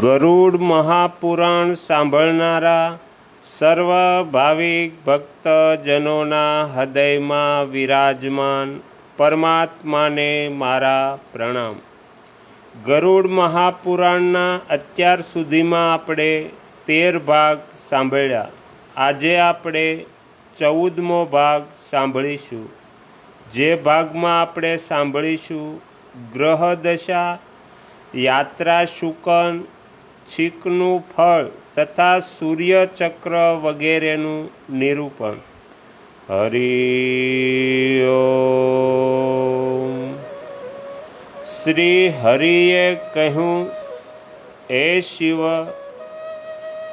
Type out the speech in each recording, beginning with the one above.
ગરુડ મહાપુરાણ સાંભળનારા સર્વ ભાવિક ભક્તજનોના હૃદયમાં વિરાજમાન પરમાત્માને મારા પ્રણામ. ગરુડ મહાપુરાણના અત્યાર સુધીમાં આપણે તેર ભાગ સાંભળ્યા. આજે આપણે ચૌદમો ભાગ સાંભળીશું. જે ભાગમાં આપણે સાંભળીશું ગ્રહ દશા, યાત્રા શુકન છીકનું ફળ તથા સૂર્યચક્ર વગેરેનું નિરૂપણ. હરિ શ્રી હરિએ કહ્યું, હે શિવ,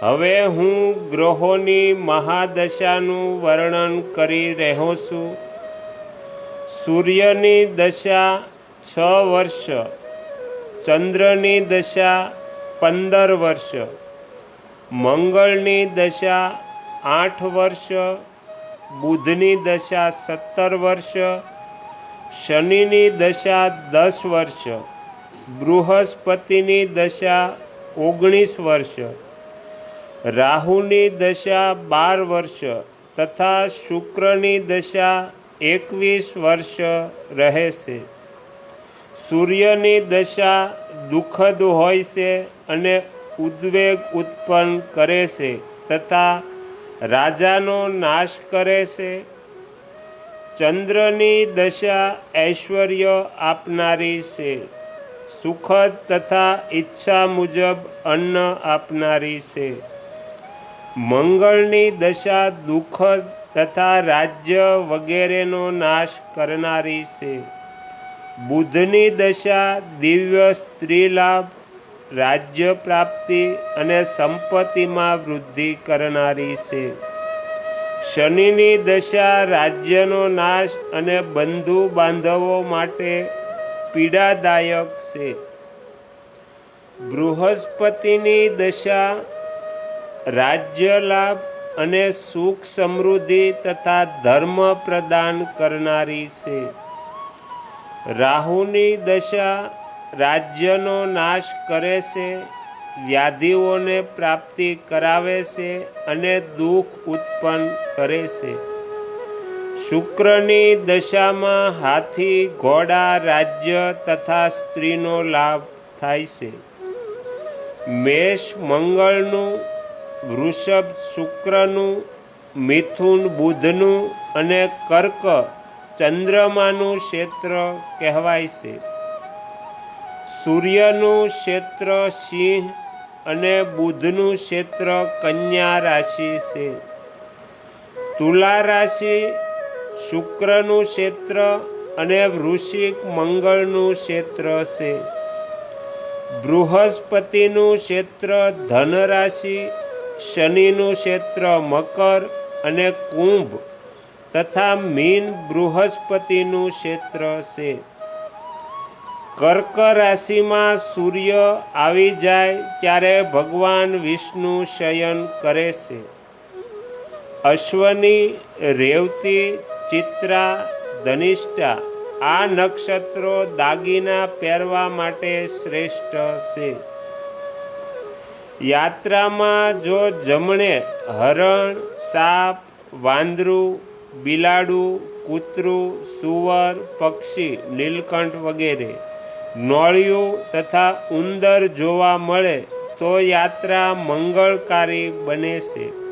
હવે હું ગ્રહોની મહાદશાનું વર્ણન કરી રહ્યો છું. સૂર્યની દશા છ વર્ષ, ચંદ્રની દશા પંદર વર્ષ. મંગળની દશા આઠ વર્ષ, બુધની દશા સત્તર વર્ષ, શનિની દશા દસ વર્ષ, બૃહસ્પતિની દશા ઓગણીસ વર્ષ, રાહુની દશા બાર વર્ષ તથા શુક્રની દશા એકવીસ વર્ષ રહેશે. સૂર્યની દશા દુઃખદ હોય છે અને ઉદ્વેગ ઉત્પન્ન કરે છે તથા રાજાનો નાશ કરે છે. ચંદ્રની દશા ઐશ્વર્ય આપનારી છે. સુખદ તથા ઈચ્છા મુજબ અન્ન આપનારી છે. મંગળની દશા દુઃખદ તથા રાજ્ય વગેરેનો નાશ કરનારી છે. બુધની દશા, દિવ્ય સ્ત્રી લાભ રાજ્ય પ્રાપ્તિ અને સંપત્તિમાં વૃદ્ધિ કરનારી છે. શનિની દશા રાજ્યનો નાશ અને બંધુ બાંધવો માટે પીડાદાયક છે. બૃહસ્પતિની દશા રાજ્ય લાભ અને સુખ સમૃદ્ધિ તથા ધર્મ પ્રદાન કરનારી છે. રાહુની દશા રાજ્યનો નાશ કરે છે, વ્યાધિઓને પ્રાપ્તિ કરાવે છે અને દુઃખ ઉત્પન્ન કરે છે. શુક્રની દશામાં હાથી, ઘોડા, રાજ્ય તથા સ્ત્રીનો લાભ થાય છે. મેષ મંગળનું, વૃષભ શુક્રનું, મિથુન બુધનું અને કર્ક ચંદ્રમાનું ક્ષેત્ર કહેવાય છે. સૂર્યનું ક્ષેત્ર સિંહ અને બુધનું ક્ષેત્ર કન્યા રાશિ છે. તુલા રાશિ શુક્રનું ક્ષેત્ર અને વૃશ્ચિક મંગળનું ક્ષેત્ર છે. બૃહસ્પતિનું ક્ષેત્ર ધન રાશિ શનિનું ક્ષેત્ર મકર અને કુંભ તથા મીન બૃહસ્પતિનું ક્ષેત્ર છે. કર્ક રાશિમાં સૂર્ય આવી જાય ત્યારે ભગવાન વિષ્ણુ શયન કરે છે. અશ્વની રેવતી, ચિત્રા, ધનિષ્ઠા આ નક્ષત્રો દાગીના પહેરવા માટે શ્રેષ્ઠ છે. યાત્રામાં જો જમણે હરણ, સાપ, વાંદરું બિલાડું, કૂતરું, સુવર, પક્ષી, નીલકંઠ વગેરે. નોળિયું તથા ઉંદર જોવા મળે તો યાત્રા મંગળકારી બને છે.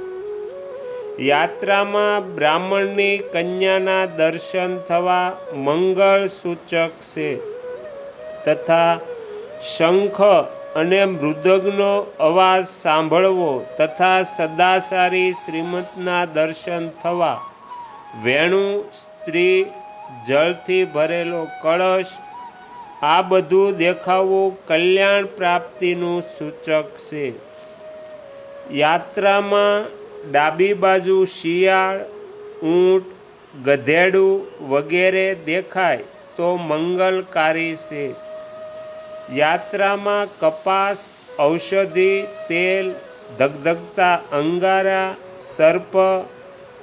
યાત્રામાં બ્રાહ્મણની કન્યાના દર્શન થવા મંગળ સૂચક છે તથા શંખ અને મૃદગનો અવાજ સાંભળવો તથા સદાસારી શ્રીમતના દર્શન થવા વેણું, સ્ત્રી, જળથી ભરેલો કળશ, આ બધું દેખાવું કલ્યાણ પ્રાપ્તિનું સૂચક છે. યાત્રામાં ડાબી બાજુ શિયાળ, ઊંટ, ગધેડું વગેરે દેખાય તો મંગલકારી છે. યાત્રામાં કપાસ, ઔષધિ, તેલ, ધગધગતા અંગારા, સર્પ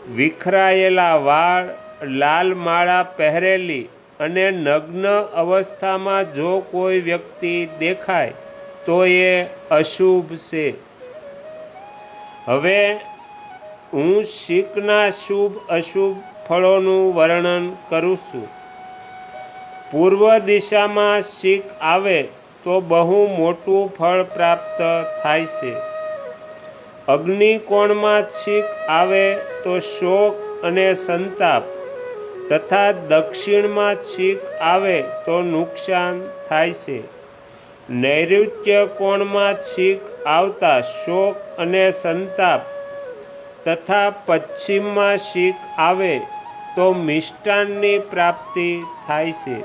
વિખરાયેલા વાળ, લાલ માળા પહેરેલી અને નગ્ન અવસ્થામાં જો કોઈ વ્યક્તિ દેખાય, તો એ અશુભ છે. હવે હું શીખના શુભ અશુભ ફળોનું વર્ણન કરું છું. પૂર્વ દિશામાં શીખ આવે તો બહુ મોટું ફળ પ્રાપ્ત થાય છે. અગ્નિકોણમાં છીક આવે તો શોક અને સંતાપ તથા દક્ષિણમાં છીક આવે તો નુકસાન થાય છે. નૈઋત્ય કોણમાં છીક આવતા શોક અને સંતાપ તથા પશ્ચિમમાં શીખ આવે તો મિષ્ટાનની પ્રાપ્તિ થાય છે.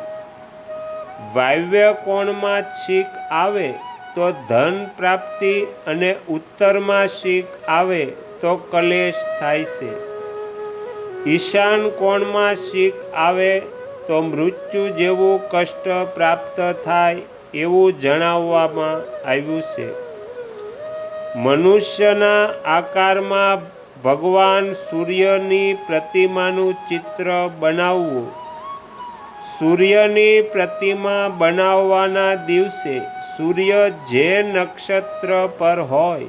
વાયવ્ય કોણમાં છીક આવે તો ધન પ્રાપ્તિ અને ઉત્તરમાં શીખ આવે તો કલેશ થાય છે. ઈશાન કોણમાં શીખ આવે તો મૃત્યુ જેવું કષ્ટ પ્રાપ્ત થાય એવું જણાવવામાં આવ્યું છે. મનુષ્યના આકારમાં ભગવાન સૂર્યની પ્રતિમાનું ચિત્ર બનાવવું. સૂર્યની પ્રતિમા બનાવવાના દિવસે સૂર્ય જે નક્ષત્ર પર હોય,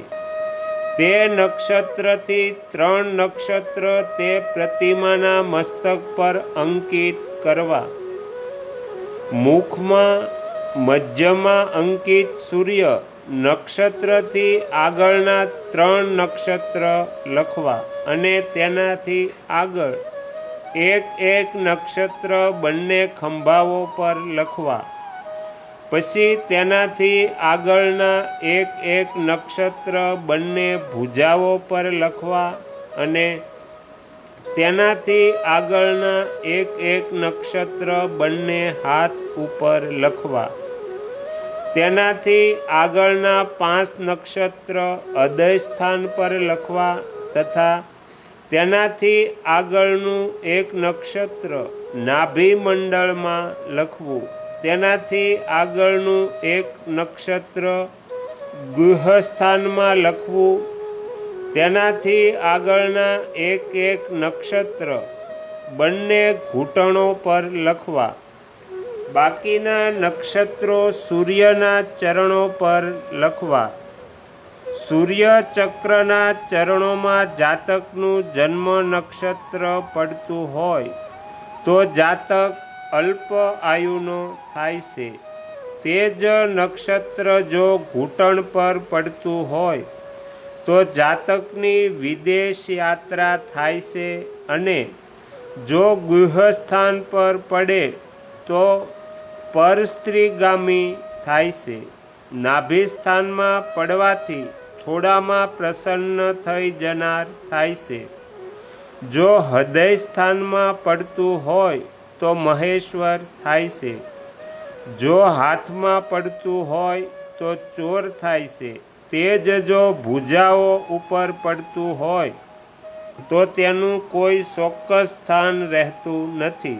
તે નક્ષત્રથી ત્રણ નક્ષત્ર તે પ્રતિમાના મસ્તક પર અંકિત કરવા. મુખમાં, મધ્યમાં અંકિત સૂર્ય, નક્ષત્રથી આગળના ત્રણ નક્ષત્ર લખવા અને તેનાથી આગળ એક એક નક્ષત્ર બંને ખંભાઓ પર લખવા. પછી તેનાથી આગળના એક એક નક્ષત્ર બંને ભુજાઓ પર લખવા અને તેનાથી આગળના એક એક નક્ષત્ર બંને હાથ ઉપર લખવા. તેનાથી આગળના પાંચ નક્ષત્ર હૃદય સ્થાન પર લખવા તથા તેનાથી આગળનું એક નક્ષત્ર નાભિમંડળમાં લખવું. તેનાથી આગળનું એક નક્ષત્ર ગૃહસ્થાનમાં લખવું, તેનાથી આગળના એક એક નક્ષત્ર બંને ઘૂંટણો પર લખવા, બાકીના નક્ષત્રો સૂર્યના ચરણો પર લખવા. સૂર્ય ચક્રના ચરણોમાં જાતકનું જન્મ નક્ષત્ર પડતું હોય તો જાતક અલ્પ આયુનો થાય છે. તે જ નક્ષત્ર જો ઘૂંટણ પર પડતું હોય, તો જાતકની વિદેશ યાત્રા થાય છે અને જો ગૃહસ્થાન પર પડે, તો પરસ્ત્રીગામી થાય છે. નાભિસ્થાનમાં પડવાથી થોડામાં પ્રસન્ન થઈ જનાર થાય છે. જો હૃદય સ્થાનમાં પડતું હોય તો મહેશ્વર થાય છે. જો હાથમાં પડતું હોય તો ચોર થાય છે. તે જ જો ભૂજાઓ ઉપર પડતું હોય તો તેનું કોઈ ચોક્કસ સ્થાન રહેતું નથી.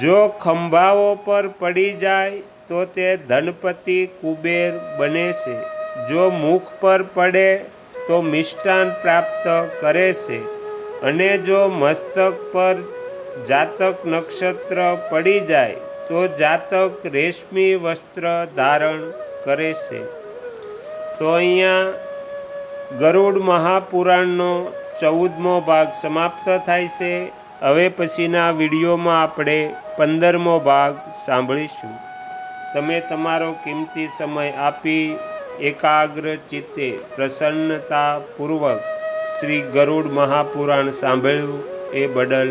જો ખંભાઓ પર પડી જાય તો તે ધનપતિ કુબેર બને છે. જો મુખ પર પડે તો મિષ્ટાન પ્રાપ્ત કરે છે. અને જો મસ્તક પર જાતક નક્ષત્ર પડી જાય તો જાતક રેશમી વસ્ત્ર ધારણ કરે છે. તો અહીંયા ગરુડ મહાપુરાણનો ચૌદમો ભાગ સમાપ્ત થાય છે. હવે પછીના વિડીયોમાં આપણે પંદરમો ભાગ સાંભળીશું. તમે તમારો કિંમતી સમય આપી એકાગ્ર ચિત્તે પ્રસન્નતાપૂર્વક શ્રી ગરુડ મહાપુરાણ સાંભળ્યું એ બદલ